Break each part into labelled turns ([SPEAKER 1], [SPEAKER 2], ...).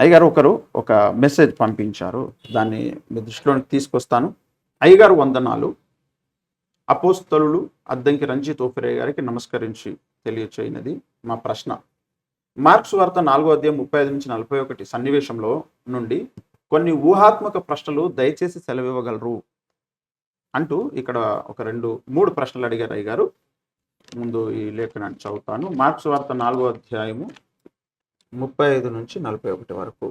[SPEAKER 1] అయ్యగారు ఒకరు ఒక మెసేజ్ పంపించారు. దాన్ని మీ దృష్టిలోనికి తీసుకొస్తాను. అయ్యగారు వందనాలు. అపోస్తలు అద్దంకి రంజిత్ ఓఫిరయ్య గారికి నమస్కరించి తెలియచేయినది మా ప్రశ్న. మార్క్స్ వార్త నాలుగో అధ్యాయం ముప్పై ఐదు నుంచి నలభై ఒకటి సన్నివేశంలో నుండి కొన్ని ఊహాత్మక ప్రశ్నలు దయచేసి సెలవివ్వగలరు అంటూ ఇక్కడ ఒక రెండు మూడు ప్రశ్నలు అడిగారు అయ్యగారు. ముందు ఈ లేఖనాన్ని చదువుతాను. మార్క్స్ వార్త నాలుగో అధ్యాయము ముప్పై ఐదు నుంచి నలభై ఒకటి వరకు.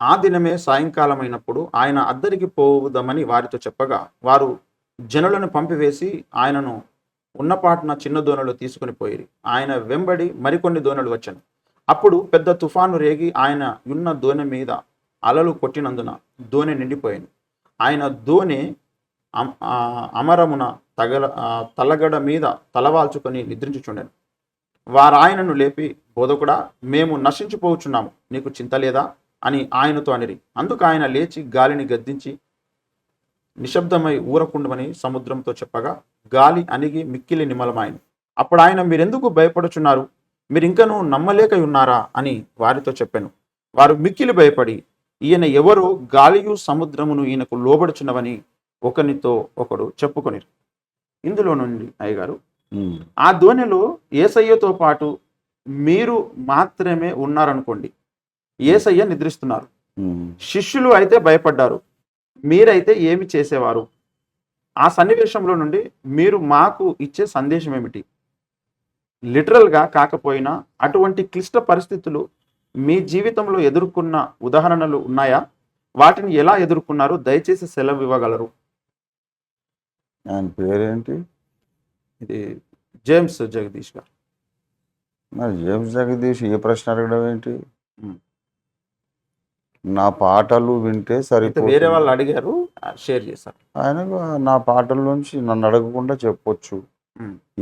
[SPEAKER 1] ఆ దినమే సాయంకాలం అయినప్పుడు ఆయన అద్దరికి పోవుదామని వారితో చెప్పగా వారు జనులను పంపివేసి ఆయనను ఉన్నపాటున చిన్న దోణలు తీసుకుని పోయి ఆయన వెంబడి మరికొన్ని దోణలు వచ్చాను. అప్పుడు పెద్ద తుఫాను రేగి ఆయన ఉన్న దోణి మీద అలలు కొట్టినందున దోణి నిండిపోయింది. ఆయన దోణి అమరమున తగల తలగడ మీద తలవాల్చుకొని నిద్రించుచుండెను. వారు ఆయనను లేపి బోధకుడా మేము నశించిపోవచ్చున్నాము నీకు చింత లేదా? అని ఆయనతో అనిరి. అందుకు ఆయన లేచి గాలిని గద్దించి నిశ్శబ్దమై ఊరకుండమని సముద్రంతో చెప్పగా గాలి అణిగి మిక్కిలి నిమలమాయను అప్పుడు ఆయన మీరెందుకు భయపడుచున్నారు? మీరు నమ్మలేక ఉన్నారా? అని వారితో చెప్పాను. వారు మిక్కిలి భయపడి ఈయన ఎవరో? గాలియు సముద్రమును ఈయనకు లోబడుచున్నవని ఒకరితో ఒకడు చెప్పుకొని ఇందులో నుండి అయ్యగారు ఆ ధోనిలో ఏసయ్యతో పాటు మీరు మాత్రమే ఉన్నారనుకోండి ఏసయ్య నిద్రిస్తున్నారు. శిష్యులు అయితే భయపడ్డారు మీరైతే ఏమి చేసేవారు? ఆ సన్నివేశంలో నుండి మీరు మాకు ఇచ్చే సందేశం ఏమిటి? లిటరల్గా కాకపోయినా అటువంటి క్లిష్ట పరిస్థితులు మీ జీవితంలో ఎదుర్కొన్న ఉదాహరణలు ఉన్నాయా? వాటిని ఎలా ఎదుర్కొన్నారు దయచేసి సెలవు ఇవ్వగలరు.
[SPEAKER 2] ఆయన పేరేంటి?
[SPEAKER 1] ఇది జేమ్స్ జగదీష్ గారు
[SPEAKER 2] మరి జేమ్స్ జగదీష్ ఏ ప్రశ్న అడగడం ఏంటి. నా పాటలు వింటే సరిపోతుంది
[SPEAKER 1] వేరే వాళ్ళు అడిగారు షేర్ చేశారు
[SPEAKER 2] ఆయనకు నా పాటల నుంచి నన్ను అడగకుండా చెప్పొచ్చు.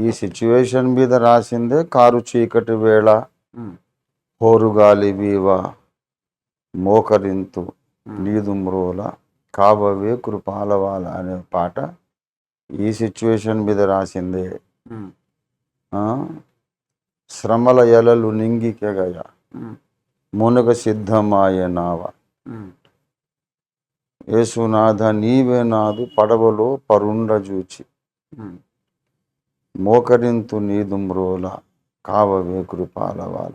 [SPEAKER 2] ఈ సిచ్యువేషన్ మీద రాసిందే కారు చీకటి వేళ. హోరుగాలి వీవ మోకరింతు. నీదు మ్రోల కాబవే కృపాలవాల అనే పాట ఈ సిచ్యువేషన్ మీద రాసిందే? శ్రమల ఎలలు నింగికెగయ. మునగ సిద్ధమాయ నావ. యేసునాథ నీవే నాదు పడవలో పరుండజూచి
[SPEAKER 1] ఉమ్.
[SPEAKER 2] మోకరింతు నీదు మ్రోల కావవే కృపాలవాల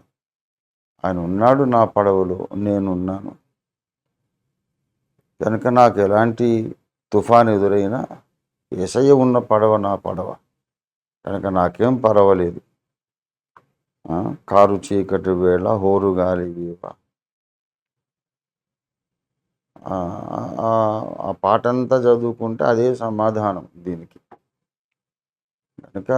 [SPEAKER 2] ఆయన ఉన్నాడు నా పడవలో నేనున్నాను కనుక నాకు ఎలాంటి తుఫాన్ ఎదురైనా ఏసయ్య ఉన్న పడవ నా పడవ. కనుక నాకేం పర్వాలేదు. కారు చీకటి వేళ హోరుగాలి వీవ. ఆ, ఆ, పాట అంతా చదువుకుంటే అదే సమాధానం దీనికి. కనుక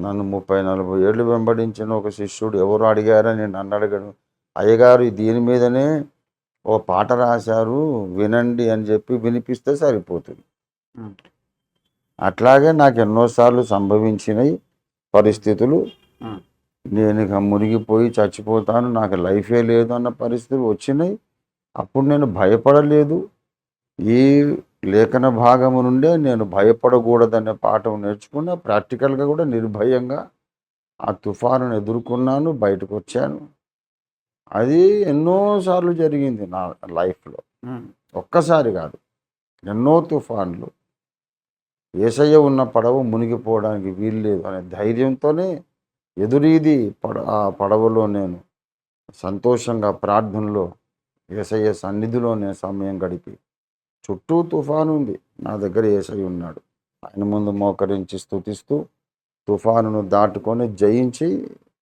[SPEAKER 2] నన్ను ముప్పై నలభై ఏళ్ళు వెంబడించిన ఒక శిష్యుడు ఎవరు అడిగారని నన్ను అడగడు. అయ్యగారు దీని మీదనే ఓ పాట రాశారు వినండి అని చెప్పి వినిపిస్తే సరిపోతుంది. అట్లాగే నాకు ఎన్నోసార్లు సంభవించినాయి పరిస్థితులు. నేను ఇక మునిగిపోయి చచ్చిపోతాను నాకు లైఫే లేదు అన్న పరిస్థితులు వచ్చినాయి. అప్పుడు నేను భయపడలేదు. ఈ లేఖన భాగము నుండే నేను భయపడకూడదనే పాఠం నేర్చుకున్నా ప్రాక్టికల్గా కూడా నిర్భయంగా ఆ తుఫానును ఎదుర్కొన్నాను బయటకు వచ్చాను. అది ఎన్నోసార్లు జరిగింది నా లైఫ్లో. ఒక్కసారి కాదు ఎన్నో తుఫాన్లు. ఏసయ్య ఉన్న పడవ మునిగిపోవడానికి వీల్లేదు అనే ధైర్యంతోనే ఎదురీది పడ ఆ పడవలో నేను సంతోషంగా ప్రార్థనలో ఏసయ్య సన్నిధిలో నేను సమయం గడిపి చుట్టూ తుఫాను ఉంది. నా దగ్గర ఏసయ్య ఉన్నాడు. ఆయన ముందు మోకరించి స్థుతిస్తూ తుఫానును దాటుకొని జయించి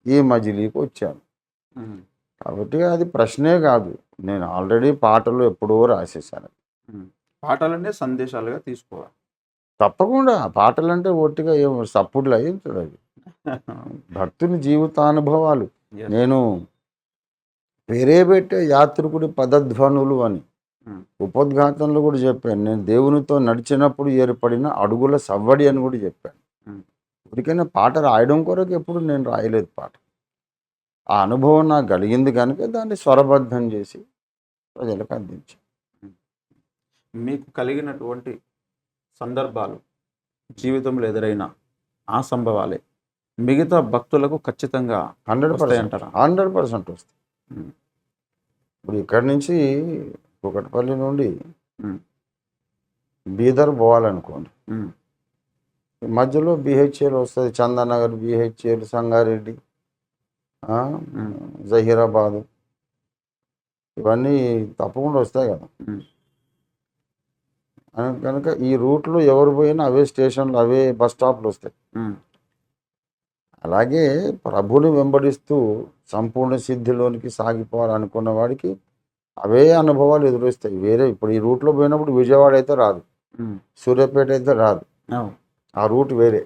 [SPEAKER 2] ఈ మజిలీకి వచ్చాను. కాబట్టి అది ప్రశ్నే కాదు. నేను ఆల్రెడీ పాటలు ఎప్పుడో రాసేసాను.
[SPEAKER 1] పాటలనే సందేశాలుగా తీసుకోవాలి.
[SPEAKER 2] తప్పకుండా. పాటలు అంటే ఒట్టిగా ఏం సప్పుడులు అయ్యించదు అవి. భక్తుని జీవితానుభవాలు. నేను పేరే పెట్టే యాత్రికుడి పదధ్వనులు అని
[SPEAKER 1] ఉమ్.
[SPEAKER 2] ఉపోద్ఘాతంలో కూడా చెప్పాను. నేను దేవునితో నడిచినప్పుడు ఏర్పడిన అడుగుల సవ్వడి అని కూడా చెప్పాను. ఇప్పటికైనా పాట రాయడం కొరకు ఎప్పుడు నేను రాయలేదు పాట. ఆ అనుభవం నాకు కలిగింది కనుక దాన్ని స్వరబద్ధం చేసి ప్రజలకు అందించాను.
[SPEAKER 1] మీకు కలిగినటువంటి సందర్భాలు జీవితంలో ఎదురైన ఆ సంభవాలే. మిగతా భక్తులకు ఖచ్చితంగా
[SPEAKER 2] హండ్రెడ్ పర్సెంట్.
[SPEAKER 1] అంటారా?
[SPEAKER 2] హండ్రెడ్ పర్సెంట్ వస్తాయి. ఇప్పుడు ఇక్కడి నుంచి కుకట్పల్లి నుండి బీదర్ పోవాలనుకోండి. మధ్యలో బిహెచ్ఎల్ వస్తుంది. చందానగర్ బిహెచ్ఎల్ సంగారెడ్డి. జహీరాబాద్. ఇవన్నీ తప్పకుండా వస్తాయి కదా. కనుక ఈ రూట్లో ఎవరు పోయినా అవే స్టేషన్లు అవే బస్ స్టాప్లు వస్తాయి. అలాగే ప్రభుని వెంబడిస్తూ సంపూర్ణ సిద్ధిలోనికి సాగిపోవాలనుకున్న వాడికి అవే అనుభవాలు ఎదురొస్తాయి. వేరే ఇప్పుడు ఈ రూట్లో పోయినప్పుడు విజయవాడ అయితే రాదు. సూర్యాపేట అయితే రాదు. ఆ రూట్ వేరే.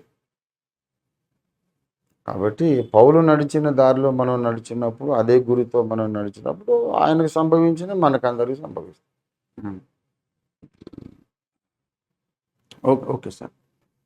[SPEAKER 2] కాబట్టి పౌలు నడిచిన దారిలో మనం నడిచినప్పుడు అదే గురితో మనం నడిచినప్పుడు ఆయనకు సంభవించిన మనకందరికీ సంభవిస్తుంది
[SPEAKER 1] okay, sir.